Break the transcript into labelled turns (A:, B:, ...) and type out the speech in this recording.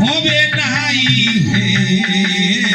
A: হবে নাই হে।